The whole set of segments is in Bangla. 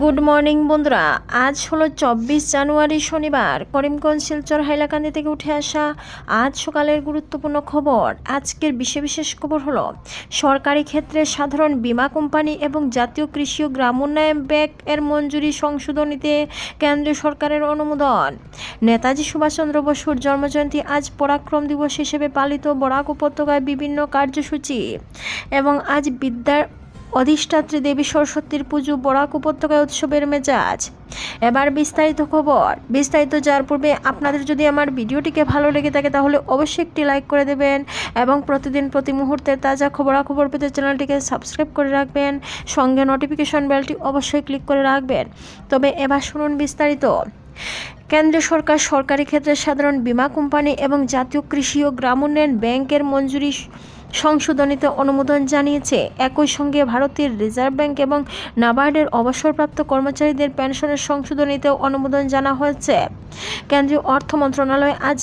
গুড মর্নিং বন্ধুরা। আজ হলো চব্বিশ জানুয়ারি শনিবার। করিমগঞ্জ, শিলচর, হাইলাকান্দি থেকে উঠে আসা আজ সকালের গুরুত্বপূর্ণ খবর। আজকের বিশেষ বিশেষ খবর হলো, সরকারি ক্ষেত্রে সাধারণ বীমা কোম্পানি এবং জাতীয় কৃষি ও গ্রাম উন্নয়ন ব্যাংক এর মঞ্জুরি সংশোধনীতে কেন্দ্রীয় সরকারের অনুমোদন। নেতাজি সুভাষচন্দ্র বসুর জন্মজয়ন্তী আজ পরাক্রম দিবস হিসেবে পালিত বরাক উপত্যকায় বিভিন্ন কার্যসূচি। এবং আজ বিদ্যার অধিষ্ঠাত্রী দেবী সরস্বতীর পুজো, বরাক উপত্যকায় উৎসবের মেজাজ। এবার বিস্তারিত খবর। বিস্তারিত যাওয়ার পূর্বে আপনাদের যদি আমার ভিডিওটিকে ভালো লেগে থাকে তাহলে অবশ্যই একটি লাইক করে দেবেন এবং প্রতিদিন প্রতি মুহূর্তে তাজা খবরাখবর পেতে চ্যানেলটিকে সাবস্ক্রাইব করে রাখবেন। সঙ্গে নোটিফিকেশন বেলটি অবশ্যই ক্লিক করে রাখবেন। তবে এবার শুনুন বিস্তারিত। কেন্দ্রীয় সরকার সরকারি ক্ষেত্রে সাধারণ বীমা কোম্পানি এবং জাতীয় কৃষি ও গ্রাম উন্নয়ন ব্যাংকের মঞ্জুরি সংশোধনীতে অনুমোদন জানিয়েছে, একই সঙ্গে ভারতের রিজার্ভ ব্যাংক এবং নাবার্ডের অবসরপ্রাপ্ত কর্মচারীদের পেনশনের সংশোধনীতেও অনুমোদন জানা হয়েছে। কেন্দ্রীয় অর্থ মন্ত্রণালয় আজ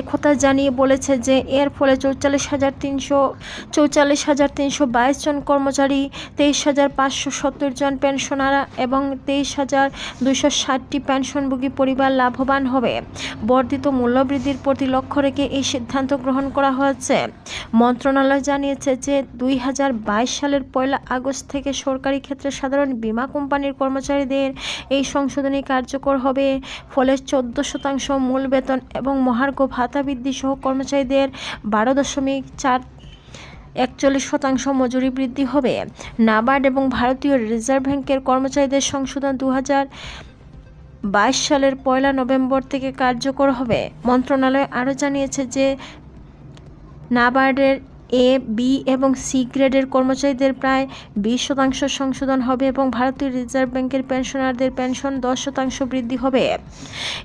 একথা জানিয়ে বলেছে যে, এর ফলে চৌচল্লিশ হাজার তিনশো, চৌচল্লিশ হাজার তিনশো বাইশ জন কর্মচারী, তেইশ হাজার পাঁচশো সত্তর জন পেনশনার এবং তেইশ হাজার দুইশো ষাটটি পেনশনভোগী পরিবার লাভবান হবে। বর্ধিত মূল্যবৃদ্ধির প্রতি লক্ষ্য রেখে এই সিদ্ধান্ত গ্রহণ করা হয়েছে। মন্ত্রণালয় জানিয়েছে যে দুই হাজার বাইশ সালের পয়লা আগস্ট থেকে সরকারি ক্ষেত্রে সাধারণ বীমা কোম্পানির কর্মচারীদের এই সংশোধনী কার্যকর হবে। ফলে চোদ্দ শতাংশ মূল বেতন এবং মহার্ঘ ভাতা বৃদ্ধি সহ কর্মচারীদের বারো দশমিক চার একচল্লিশ শতাংশ মজুরি বৃদ্ধি হবে। নাবার্ড এবং ভারতীয় রিজার্ভ ব্যাংকের কর্মচারীদের সংশোধন দু বাইশ সালের পয়লা নভেম্বর থেকে কার্যকর হবে। মন্ত্রণালয় আরও জানিয়েছে যে নাবার্ডের এ বি এবং সি গ্রেডের কর্মচারীদের প্রায় বিশ শতাংশ সংশোধন হবে এবং ভারতীয় রিজার্ভ ব্যাংকের পেনশনারদের পেনশন দশ শতাংশ বৃদ্ধি হবে।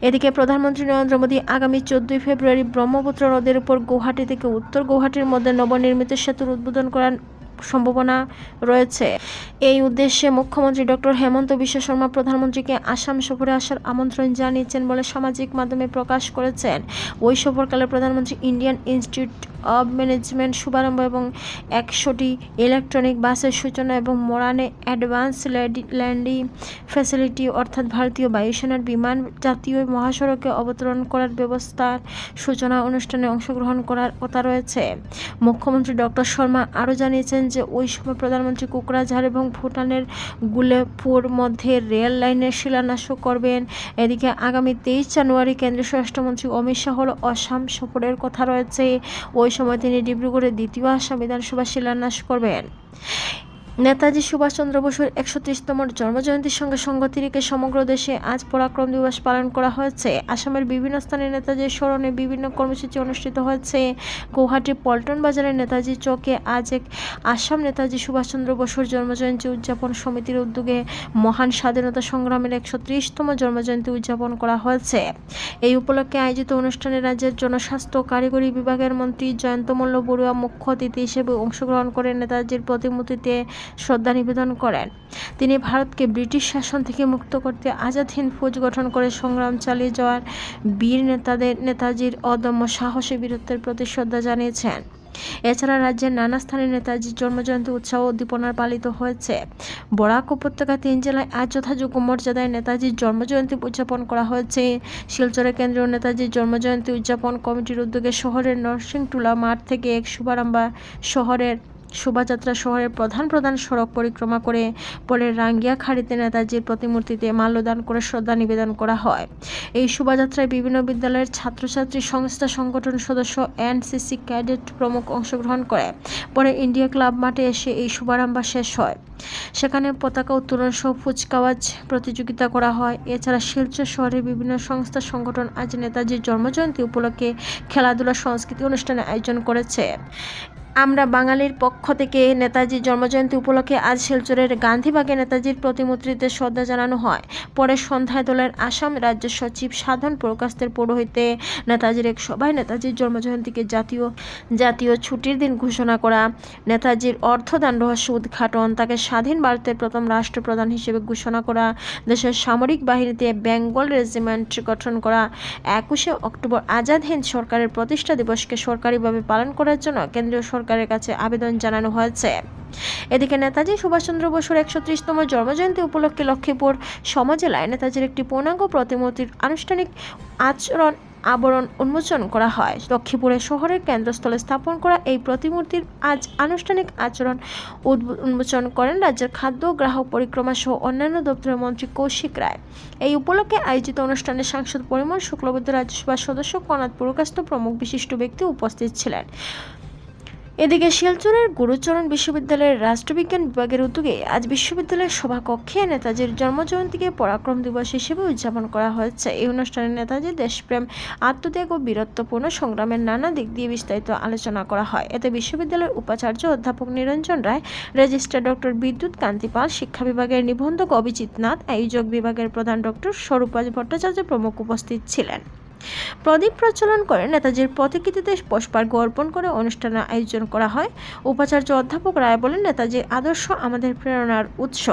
এদিকে প্রধানমন্ত্রী নরেন্দ্র মোদী আগামী চোদ্দই ফেব্রুয়ারি ব্রহ্মপুত্র নদের উপর গৌহাটি থেকে উত্তর গৌহাটির মধ্যে নবনির্মিত সেতুর উদ্বোধন করার সম্ভাবনা রয়েছে। এই উদ্দেশ্যে মুখ্যমন্ত্রী ডক্টর হেমন্ত বিশ্ব শর্মা প্রধানমন্ত্রীকে আসাম সফরে আসার আমন্ত্রণ জানিয়েছেন বলে সামাজিক মাধ্যমে প্রকাশ করেছেন। ওই সফরকালে প্রধানমন্ত্রী ইন্ডিয়ান ইনস্টিটিউট অব ম্যানেজমেন্ট, শুভারম্ভ এবং একশোটি ইলেকট্রনিক বাসের সূচনা এবং মোরানে অ্যাডভান্স ল্যান্ডিং ফ্যাসিলিটি অর্থাৎ ভারতীয় বায়ুসেনার বিমান জাতীয় মহাসড়কে অবতরণ করার ব্যবস্থার সূচনা অনুষ্ঠানে অংশগ্রহণ করার কথা রয়েছে। মুখ্যমন্ত্রী ডক্টর শর্মা আরও জানিয়েছেন যে ওই সময় প্রধানমন্ত্রী কোকরাঝাড় এবং ভুটানের গুলেপুর মধ্যে রেল লাইনের শিলান্যাস করবেন। এদিকে আগামী তেইশ জানুয়ারি কেন্দ্রীয় স্বরাষ্ট্রমন্ত্রী অমিত শাহর অসাম সফরের কথা রয়েছে। ওই সময় তিনি ডিব্রুগড়ে দ্বিতীয় আসাম বিধানসভা শিলান্যাস করবেন। নেতাজি সুভাষচন্দ্র বসুর একশো ত্রিশতম জন্মজয়ন্তীর সঙ্গে সঙ্গতি রেখে সমগ্র দেশে আজ পরাক্রম দিবস পালন করা হয়েছে। আসামের বিভিন্ন স্থানে নেতাজির স্মরণে বিভিন্ন কর্মসূচি অনুষ্ঠিত হয়েছে। গৌহাটির পল্টন বাজারের নেতাজি চৌকে আজ এক আসাম নেতাজি সুভাষচন্দ্র বসুর জন্মজয়ন্তী উদযাপন সমিতির উদ্যোগে মহান স্বাধীনতা সংগ্রামের একশো ত্রিশতম জন্মজয়ন্তী উদযাপন করা হয়েছে। এই উপলক্ষে আয়োজিত অনুষ্ঠানে রাজ্যের জনস্বাস্থ্য কারিগরি বিভাগের মন্ত্রী জয়ন্তমল্ল বড়ুয়া মুখ্য অতিথি হিসেবে অংশগ্রহণ করে নেতাজির প্রতিমূর্তিতে শ্রদ্ধা নিবেদন করেন। তিনি ভারতকে ব্রিটিশ শাসন থেকে মুক্ত করতে আজাদ হিন্দ ফৌজ গঠন করে সংগ্রাম চালিয়ে যাওয়ার বীর নেতাদের, নেতাজির অদম্য সাহসী বীরত্বের প্রতি শ্রদ্ধা জানিয়েছেন। এছাড়া রাজ্যের নানা স্থানে নেতাজির জন্মজয়ন্তী উৎসাহ উদ্দীপনার পালিত হয়েছে। বরাক উপত্যকা তিন জেলায় আজ যথাযোগ্য মর্যাদায় নেতাজির জন্মজয়ন্তী উদযাপন করা হয়েছে। শিলচরে কেন্দ্রীয় নেতাজির জন্মজয়ন্তী উদযাপন কমিটির উদ্যোগে শহরের নরসিংটুলা মাঠ থেকে এক শুভারম্ভা শহরের শোভাযাত্রা শহরের প্রধান প্রধান সড়ক পরিক্রমা করে পরে রাঙ্গিয়াখাড়িতে নেতাজির প্রতিমূর্তিতে মাল্যদান করে শ্রদ্ধা নিবেদন করা হয়। এই শোভাযাত্রায় বিভিন্ন বিদ্যালয়ের ছাত্রছাত্রী, সংস্থা, সংগঠন সদস্য এনসিসি ক্যাডেট প্রমুখ অংশগ্রহণ করে। পরে ইন্ডিয়া ক্লাব মাঠে এসে এই শুভারম্ভ শেষ হয়। সেখানে পতাকা উত্তোলন সহ ফুচকাওয়াজ প্রতিযোগিতা করা হয়। এছাড়া শিলচর শহরের বিভিন্ন সংস্থা, সংগঠন আজ নেতাজির জন্মজয়ন্তী উপলক্ষে খেলাধুলা, সংস্কৃতি অনুষ্ঠানের আয়োজন করেছে। আমরা বাঙালির পক্ষ থেকে নেতাজির জন্মজয়ন্তী উপলক্ষে আজ শিলচরের গান্ধীবাগে নেতাজির প্রতিমূর্তিতে শ্রদ্ধা জানানো হয়। পরে সন্ধ্যায় দলের আসাম রাজ্য সচিব সাধন প্রকাশের পৌরোহিতে নেতাজির এক সভায় নেতাজির জন্মজয়ন্তীকে জাতীয় জাতীয় ছুটির দিন ঘোষণা করা, নেতাজির অর্থদান রহস্য উদ্ঘাটন, তাকে স্বাধীন ভারতের প্রথম রাষ্ট্রপ্রধান হিসেবে ঘোষণা করা, দেশের সামরিক বাহিনীতে বেঙ্গল রেজিমেন্ট গঠন করা, একুশে অক্টোবর আজাদ হিন্দ সরকারের প্রতিষ্ঠা দিবসকে সরকারিভাবে পালন করার জন্য কেন্দ্রীয় সরকারের কাছে আবেদন জানানো হয়েছে। এদিকে নেতাজি সুভাষচন্দ্র বসুর একশো ত্রিশতম জন্মজয়ন্তী উপলক্ষে লক্ষ্মীপুর সমজেলায় নেতাজির একটি পূর্ণাঙ্গ প্রতিমূর্তির আনুষ্ঠানিক আচরণ, আবরণ উন্মোচন করা হয়। লক্ষ্মীপুরে শহরের কেন্দ্রস্থলে স্থাপন করা এই প্রতিমূর্তির আজ আনুষ্ঠানিক আচরণ উন্মোচন করেন রাজ্যের খাদ্য, গ্রাহক পরিক্রমা সহ অন্যান্য দপ্তরের মন্ত্রী কৌশিক রায়। এই উপলক্ষে আয়োজিত অনুষ্ঠানে সাংসদ পরিমল শুক্লবৈদ্য রাজ্যসভার সদস্য কনাথ পুরকাস্ত প্রমুখ বিশিষ্ট ব্যক্তি উপস্থিত ছিলেন। এদিকে শিলচরের গুরুচরণ বিশ্ববিদ্যালয়ের রাষ্ট্রবিজ্ঞান বিভাগের উদ্যোগে আজ বিশ্ববিদ্যালয়ের সভাকক্ষে নেতাজির জন্মজয়ন্তীকে পরাক্রম দিবস হিসেবে উদযাপন করা হয়েছে। এই অনুষ্ঠানে নেতাজি দেশপ্রেম, আত্মত্যাগ ও বীরত্বপূর্ণ সংগ্রামের নানা দিক দিয়ে বিস্তারিত আলোচনা করা হয়। এতে বিশ্ববিদ্যালয়ের উপাচার্য অধ্যাপক নিরঞ্জন রায়, রেজিস্ট্রার ডক্টর বিদ্যুৎ কান্তি পাল, শিক্ষা বিভাগের নিবন্ধক অভিজিৎ নাথ, আয়োজক বিভাগের প্রধান ডক্টর স্বরূপা ভট্টাচার্য প্রমুখ উপস্থিত ছিলেন। প্রদীপ প্রচলন করে নেতাজির প্রতিকৃতিতে পুষ্পার্ঘ অর্পণ করে অনুষ্ঠানের আয়োজন করা হয়। উপাচার্য অধ্যাপক রায় বলেন নেতাজির আদর্শ আমাদের প্রেরণার উৎস।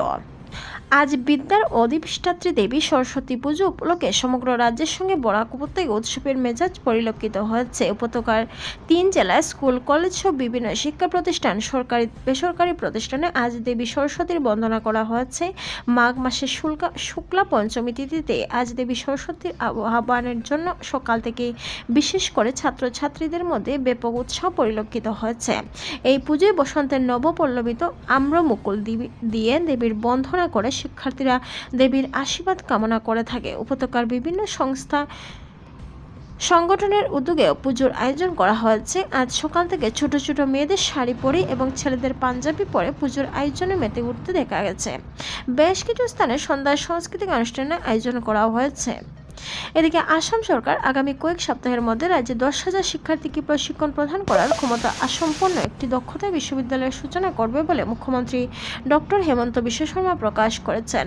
আজ বিদ্যার অধিষ্ঠাত্রী দেবী সরস্বতী পুজো উপলক্ষে সমগ্র রাজ্যের সঙ্গে বরাক উপত্যকায় উৎসবের মেজাজ পরিলক্ষিত হয়েছে। উপত্যকার তিন জেলায় স্কুল, কলেজ সহ বিভিন্ন শিক্ষা প্রতিষ্ঠান, সরকারি, বেসরকারি প্রতিষ্ঠানে আজ দেবী সরস্বতীর বন্দনা করা হয়েছে। মাঘ মাসের শুল্কা শুক্লা পঞ্চমী তিথিতে আজ দেবী সরস্বতীর আহ্বানের জন্য সকাল থেকে বিশেষ করে ছাত্রছাত্রীদের মধ্যে ব্যাপক উৎসাহ পরিলক্ষিত হয়েছে। এই পুজোয় বসন্তের নবপল্লবিত আম্র মুকুল দিয়ে দেবীর বন্ধনা করে শিক্ষার্থীরা দেবীর আশীর্বাদ কামনা করে থাকে। উপত্যকার বিভিন্ন সংস্থা সংগঠনের উদ্যোগে পুজোর আয়োজন করা হয়েছে। আজ সকাল থেকে ছোট ছোট মেয়েদের শাড়ি পরে এবং ছেলেদের পাঞ্জাবি পরে পুজোর আয়োজনে মেতে উঠতে দেখা গেছে। বেশ কিছু স্থানে সন্ধ্যায় সাংস্কৃতিক অনুষ্ঠানের আয়োজন করা হয়েছে। এদিকে আসাম সরকার আগামী কয়েক সপ্তাহের মধ্যে রাজ্যে দশ হাজার শিক্ষার্থীকে প্রশিক্ষণ প্রদান করার ক্ষমতা আসম্পন্ন একটি দক্ষতা বিশ্ববিদ্যালয়ের সূচনা করবে বলে মুখ্যমন্ত্রী ডক্টর হেমন্ত বিশ্ব শর্মা প্রকাশ করেছেন।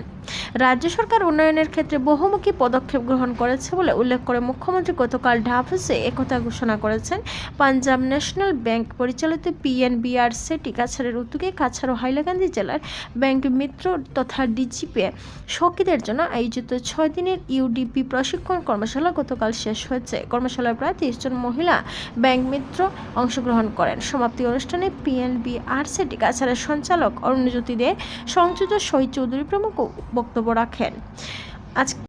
রাজ্য সরকার উন্নয়নের ক্ষেত্রে বহুমুখী পদক্ষেপ গ্রহণ করেছে বলে উল্লেখ করে মুখ্যমন্ত্রী গতকাল ডাভসে একথা ঘোষণা করেছেন। পাঞ্জাব ন্যাশনাল ব্যাংক পরিচালিত পিএনবিআর সেটি টিকাছাড়ের উদ্যোগে কাছাড় ও হাইলাকান্দি জেলার ব্যাংক মিত্র তথা ডিজিপি সখীদের জন্য আয়োজিত ছয় দিনের ইউডিপি প্রশিক্ষণ কর্মশালা গতকাল শেষ হয়েছে। কর্মশালায় প্রায় তিরিশ জন মহিলা ব্যাংক মিত্র অংশগ্রহণ করেন। সমাপ্তি অনুষ্ঠানে পিএনবি আরসিটি কাছাড়ের সঞ্চালক অরুণজ্যোতি দে, সংযুক্ত শহীদ চৌধুরী প্রমুখ বক্তব্য রাখেন। আজ